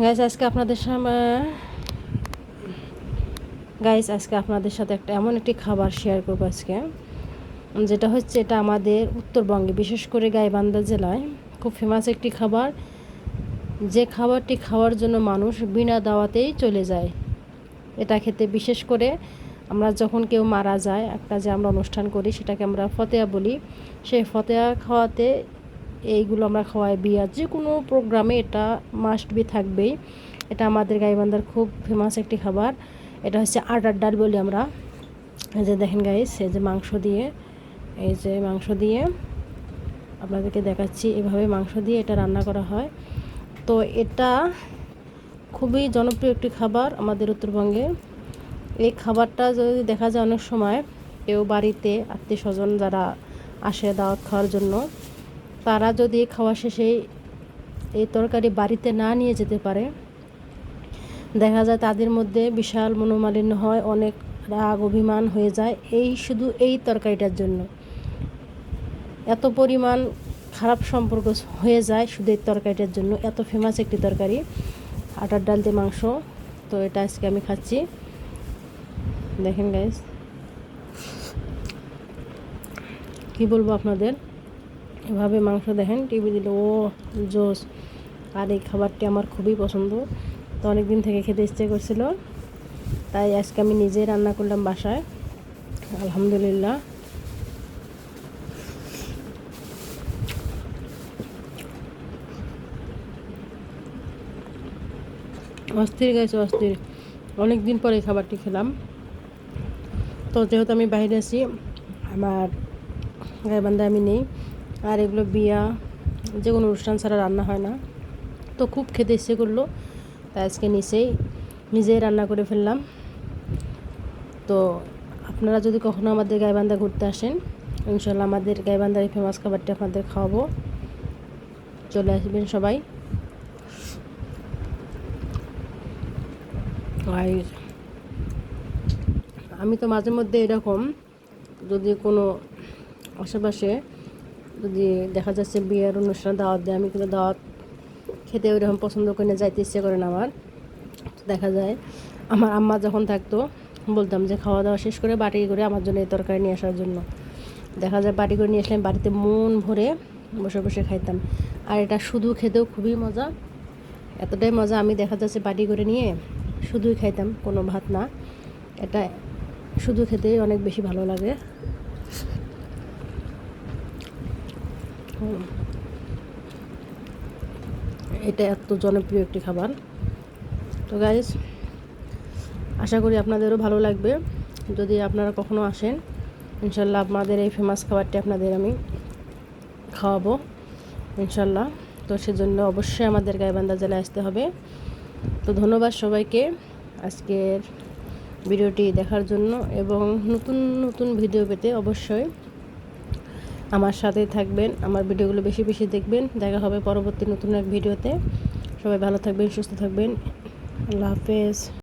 Guys আজকে আপনাদের সামনে গাইস আজকে আপনাদের সাথে একটা এমন একটি খাবার শেয়ার করব আজকে। যেটা হচ্ছে এটা আমাদের উত্তরবঙ্গে, বিশেষ করে গাইবান্ধা জেলায়। খুব ফেমাস একটি খাবার। যে খাবারটি খাওয়ার জন্য মানুষ বিনা দাওয়াতেই চলে যায়। এটা খেতে বিশেষ করে আমরা যখন কেউ মারা যায়, একটা যে আমরা অনুষ্ঠান করি, সেটাকে আমরা ফতেয়া বলি। সেই ফতেয়া খাওয়াতে এইগুলো আমরা খাওয়াই বিয়া যে কোনো প্রোগ্রামে এটা মাস্ট বি থাকবেই। এটা আমাদের গাইবান্ধার খুব ফেমাস একটি খাবার। এটা হচ্ছে আটার ডাল বলি আমরা। এই যে দেখেন গাইস এই যে মাংস দিয়ে, এই যে মাংস দিয়ে আপনাদেরকে দেখাচ্ছি এভাবে মাংস দিয়ে এটা রান্না করা হয়। তো এটা খুবই জনপ্রিয় একটি খাবার আমাদের উত্তরবঙ্গে। এই খাবারটা যদি দেখা যায় অনেক সময়, কেউ বাড়িতে আত্মীয় স্বজন যারা আসে দাওয়াত খাওয়ার জন্য তারা যদি খাওয়া শেষে এই তরকারি বাড়িতে না নিয়ে যেতে পারে, দেখা যায় তাদের মধ্যে বিশাল মনোমালিন্য হয়, অনেক রাগ, অভিমান হয়ে যায়। এই শুধু এই তরকারিটার জন্য। এত পরিমাণ খারাপ সম্পর্ক হয়ে যায় শুধু এই তরকারিটার জন্য। এত ফেমাস একটি তরকারি, আটার ডাল দিয়ে মাংস। তো এটা আজকে আমি খাচ্ছি। দেখেন গাইজ কি বলব আপনাদের? এভাবে মাংস দেখেন, টিভি দিল, ও জোস আর এই খাবারটি আমার খুবই পছন্দ। তো অনেক দিন থেকে খেতে ইচ্ছে করছিল। তাই আজকে আমি নিজেই রান্না করলাম বাসায়। আলহামদুলিল্লাহ। অস্থির গেছে, অস্থির। অনেক দিন পরে এই খাবারটি খেলাম। তো যেহেতু আমি বাইরে আছি, আমার গাইবান্ধা আমি নেই। আর এগুলো বিয়া, যে কোনো অনুষ্ঠান ছাড়া রান্না হয় না। তো খুব খেতে ইচ্ছে করল, তাই আজকে নিচেই নিজেই রান্না করে ফেললাম। তো আপনারা যদি কখনো আমাদের গাইবান্ধা ঘুরতে আসেন, ইনশাল্লাহ আমাদের গাইবান্ধার এই ফেমাস খাবারটি আপনাদের খাওয়াবো। চলে আসবেন সবাই। আর আমি তো মাঝে মধ্যে এরকম, যদি কোনো আশেপাশে যদি দেখা যাচ্ছে বিয়ের অনুষ্ঠান দাওয়াত দেয়, আমি কিন্তু দাওয়াত খেতে ওইরকম পছন্দ করি না, যাইতে ইচ্ছে করে না আমার। দেখা যায়, আমার আম্মা যখন থাকতো, বলতাম যে খাওয়া দাওয়া শেষ করে বাটি করে আমার জন্য এই তরকারি নিয়ে আসার জন্য। দেখা যায় বাটি করে নিয়ে আসলাম বাড়িতে মন ভরে বসে বসে খাইতাম। আর এটা শুধু খেতেও খুবই মজা। এতটাই মজা, আমি দেখা যাচ্ছে বাটি করে নিয়ে শুধুই খাইতাম, কোনো ভাত না। এটা শুধু খেতেই অনেক বেশি ভালো লাগে। এটা এত জনপ্রিয় একটি খাবার। তো গাইজ আশা করি আপনাদেরও ভালো লাগবে। যদি আপনারা কখনো আসেন, ইনশাল্লাহ আপনাদের এই ফেমাস খাবারটি আপনাদের আমি খাওয়াবো, ইনশাল্লাহ। তো সেজন্য অবশ্যই আমাদের গাইবান্ধা জেলায় আসতে হবে। তো ধন্যবাদ সবাইকে আজকের ভিডিওটি দেখার জন্য এবং নতুন নতুন ভিডিও পেতে অবশ্যই আমার সাথেই থাকবেন, আমার ভিডিওগুলো বেশি বেশি দেখবেন। দেখা হবে পরবর্তী নতুন এক ভিডিওতে। সবাই ভালো থাকবেন, সুস্থ থাকবেন। আল্লাহ হাফেজ।